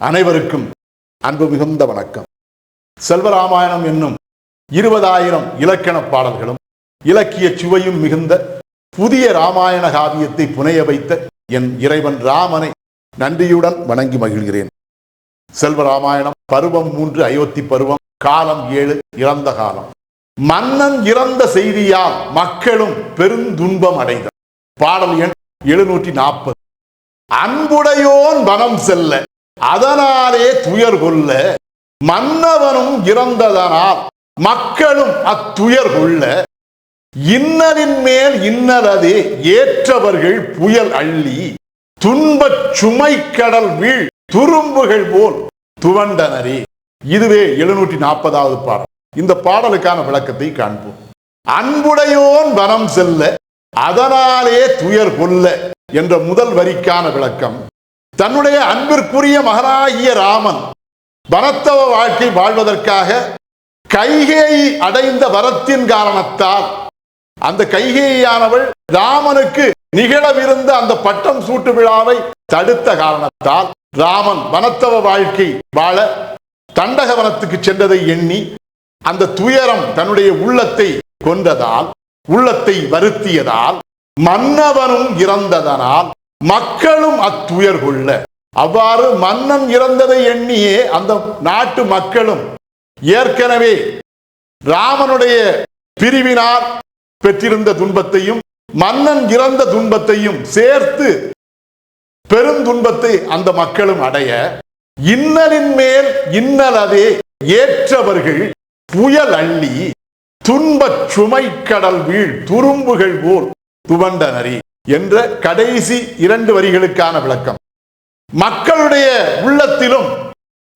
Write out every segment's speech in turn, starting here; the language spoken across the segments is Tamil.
அனைவருக்கும் அன்பு மிகுந்த வணக்கம். செல்வராமாயணம் என்னும் இருபதாயிரம் இலக்கண பாடல்களும் இலக்கிய சுவையும் மிகுந்த புதிய ராமாயண காவியத்தை புனைய வைத்த என் இறைவன் ராமனை நன்றியுடன் வணங்கி மகிழ்கிறேன். செல்வராமாயணம் பருவம் மூன்று அயோத்தி பருவம் காலம் ஏழு இறந்த காலம். மன்னன் இறந்த செய்தியால் மக்களும் பெருந்துன்பம் அடைந்தார் பாடல் எண் எழுநூற்றி நாற்பது. அன்புடையோன் வனம் செல்ல அதனாலே துயர் கொள்ள மன்னவனும் இறந்ததனால் மக்களும் அத்துயர் கொள்ள இன்னலின் மேல் இன்னலதே ஏற்றவர்கள் புயல் அள்ளி துன்பச் சுமை கடல் வீழ் துரும்புகள் போல் துவண்டனரே. இதுவே எழுநூற்றி நாற்பதாவது பாடல். இந்த பாடலுக்கான விளக்கத்தை காண்போம். அன்புடையோன் வனம் செல்ல அதனாலே துயர் கொல்ல என்ற முதல் வரிக்கான விளக்கம் தன்னுடைய அன்பிற்குரிய மகனாகிய ராமன் வனத்தவ வாழ்க்கை வாழ்வதற்காக கைகேயை அடைந்த வரத்தின் காரணத்தால் அந்த கைகேயானவள் ராமனுக்கு நிகழவிருந்த அந்த பட்டம் சூட்டு விழாவை தடுத்த காரணத்தால் ராமன் வனத்தவ வாழ்க்கை வாழ தண்டகவனத்துக்கு சென்றதை எண்ணி அந்த துயரம் தன்னுடைய உள்ளத்தை கொண்டதால் உள்ளத்தை வருத்தியதால் மன்னவனும் இறந்ததனால் மக்களும் அத்துயர் கொள்ள அவ்வாறு மன்னன் இறந்ததை எண்ணியே அந்த நாட்டு மக்களும் ஏற்கனவே ராமனுடைய பிரிவினால் பெற்றிருந்த துன்பத்தையும் மன்னன் இறந்த துன்பத்தையும் சேர்த்து பெருந்துன்பத்தை அந்த மக்களும் அடைய இன்னலின் மேல் இன்னலதே ஏற்றவர்கள் புயல் அள்ளி துன்பச் சுமை கடல் வீழ் துரும்புகள் போல் துவண்டனரி. என்ற கடைசி இரண்டு வரிகளுக்கான விளக்கம். மக்களுடைய உள்ளத்திலும்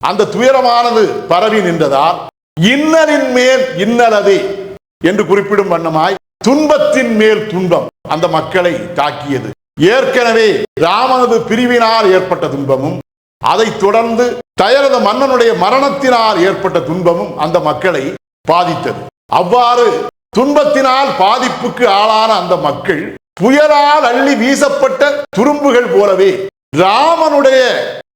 அந்த துயரமானது பரவி நின்றதால் இன்னலின் மேல் இன்னலது என்று குறிப்பிடும் வண்ணமாய் துன்பத்தின் மேல் துன்பம் அந்த மக்களை தாக்கியது. ஏற்கனவே ராமனது பிரிவினால் ஏற்பட்ட துன்பமும் அதைத் தொடர்ந்து தயரத மன்னனுடைய மரணத்தினால் ஏற்பட்ட துன்பமும் அந்த மக்களை பாதித்தது. அவ்வாறு துன்பத்தினால் பாதிப்புக்கு ஆளான அந்த மக்கள் புயலால் அள்ளி வீசப்பட்ட துரும்புகள் போலவே ராமனுடைய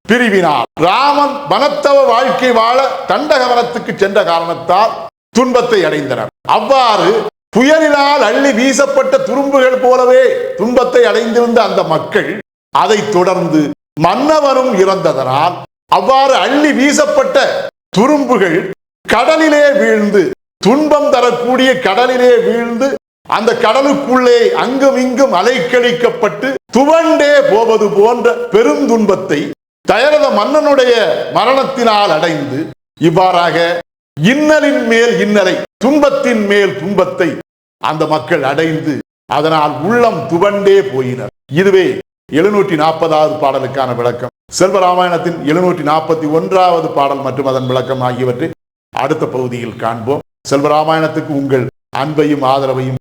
பிரிவினால் ராமன் வனத்தவ வாழ்க்கை வாழ தண்டகவனத்துக்கு சென்ற காரணத்தால் துன்பத்தை அடைந்தனர். அவ்வாறு புயலினால் அள்ளி வீசப்பட்ட துரும்புகள் போலவே துன்பத்தை அடைந்திருந்த அந்த மக்கள் அதைத் தொடர்ந்து மன்னவனும் இறந்ததனால் அவ்வாறு அள்ளி வீசப்பட்ட துரும்புகள் கடலிலே வீழ்ந்து துன்பம் தரக்கூடிய கடலிலே வீழ்ந்து அந்த கடலுக்குள்ளே அங்கும் இங்கும் அலைக்கழிக்கப்பட்டு துவண்டே போவது போன்ற பெருந்துன்பத்தை தயரத மன்னனுடைய மரணத்தினால் அடைந்து இவ்வாறாக இன்னலின் மேல் இன்னலை துன்பத்தின் மேல் துன்பத்தை அந்த மக்கள் அடைந்து அதனால் உள்ளம் துவண்டே போயினர். இதுவே எழுநூற்றி நாற்பதாவது பாடலுக்கான விளக்கம். செல்வராமாயணத்தின் எழுநூற்றி நாற்பத்தி ஒன்றாவது பாடல் மற்றும் அதன் விளக்கம் ஆகியவற்றை அடுத்த பகுதியில் காண்போம். செல்வராமாயணத்துக்கு உங்கள் அன்பையும் ஆதரவையும்